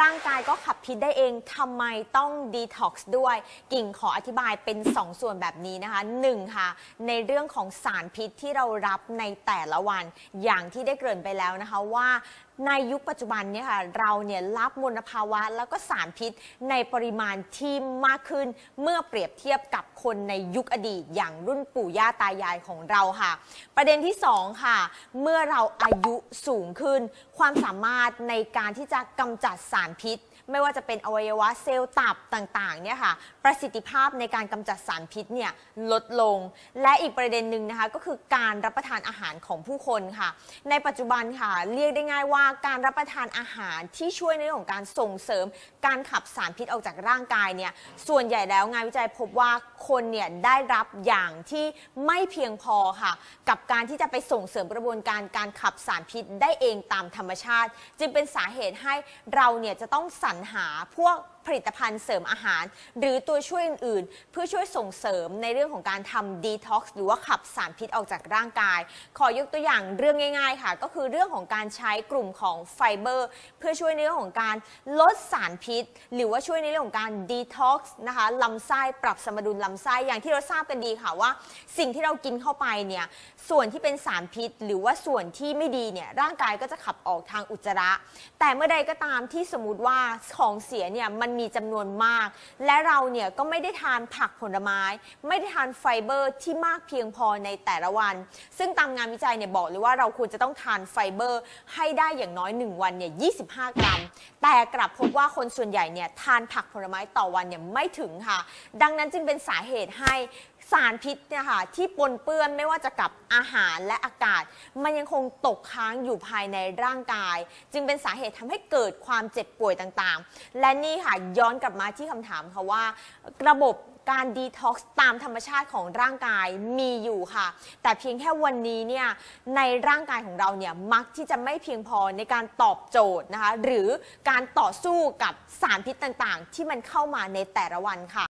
ร่างกายก็ขับพิษได้เองทำไมต้องดีท็อกซ์ด้วย กิ่งขออธิบายเป็น 2 ส่วนแบบนี้นะคะ 1 ค่ะ ในเรื่องของสารพิษที่เรารับในแต่ละวัน อย่างที่ได้เกริ่นไปแล้วนะคะว่าในยุคปัจจุบันเนี่ยค่ะเราเนี่ยรับมลภาวะแล้วก็สารพิษในปริมาณที่มากขึ้น เมื่อเปรียบเทียบกับคนในยุคอดีต อย่างรุ่นปู่ย่าตายายของเราค่ะ ประเด็นที่ 2 ค่ะ เมื่อเราอายุสูงขึ้น ความสามารถในการที่จะกำจัดสารพิษ ไม่ว่าจะเป็นอวัยวะเซลล์ตับต่างๆเนี่ยค่ะประสิทธิภาพในการกำจัดสารพิษเนี่ยลดลง และอีกประเด็นหนึ่งนะคะก็คือการรับประทานอาหารของผู้คนค่ะ ในปัจจุบันค่ะเรียกได้ง่ายว่าการรับประทานอาหารที่ช่วยในเรื่องของการส่งเสริม การขับสารพิษออกจากร่างกายเนี่ยส่วนใหญ่แล้วงานวิจัยพบว่าคนเนี่ยได้รับอย่างที่ไม่เพียงพอค่ะ กับการที่จะไปส่งเสริมกระบวนการการขับสารพิษได้เองตามธรรมชาติ จึงเป็นสาเหตุให้เราเนี่ยจะต้องสรรหาพวกผลิตภัณฑ์เสริมอาหาร หรือตัวช่วยอื่นๆ เพื่อช่วยส่งเสริมในเรื่องของการทำดีท็อกซ์หรือว่าขับสารพิษออกจากร่างกาย ขอยกตัวอย่างเรื่องง่าย ๆ ค่ะ ก็คือเรื่องของการใช้กลุ่มของไฟเบอร์ เพื่อช่วยในเรื่องของการลดสารพิษ หรือว่าช่วยในเรื่องของการดีท็อกซ์นะคะลำไส้ปรับสมดุลลำไส้อย่างที่เราทราบกันดีค่ะว่า สิ่งที่เรากินเข้าไปเนี่ยส่วนที่เป็นสารพิษ หรือว่าส่วนที่ไม่ดีเนี่ยร่างกายก็จะขับออกทางอุจจาระ แต่เมื่อใดก็ตามที่สมมติว่าของเสียเนี่ยมันมีจำนวนมาก และเราเนี่ยก็ไม่ได้ทานผักผลไม้ ไม่ได้ทานไฟเบอร์ที่มากเพียงพอในแต่ละวัน ซึ่งตามงานวิจัยเนี่ยบอกเลยว่าเราควรจะต้องทานไฟเบอร์ ให้ได้อย่างน้อย 1 วันเนี่ย 25 กรัม แต่กลับพบว่าคนส่วนใหญ่เนี่ยทานผักผลไม้ต่อวันเนี่ยไม่ถึงค่ะ ดังนั้นจึงเป็นสาเหตุให้สารพิษเนี่ยค่ะที่ปนเปื้อนไม่ว่าจะกับอาหารและอากาศ มันยังคงตกค้างอยู่ภายในร่างกาย จึงเป็นสาเหตุทำให้เกิดความเจ็บป่วยต่างๆ และนี่ค่ะย้อนกลับมาที่คำถามค่ะว่า ระบบการดีท็อกซ์ตามธรรมชาติของร่างกายมีอยู่ค่ะ แต่เพียงแค่วันนี้เนี่ยในร่างกายของเราเนี่ยมักที่จะไม่เพียงพอในการตอบโจทย์นะคะ หรือการต่อสู้กับสารพิษต่างๆ ที่มันเข้ามาในแต่ละวันค่ะ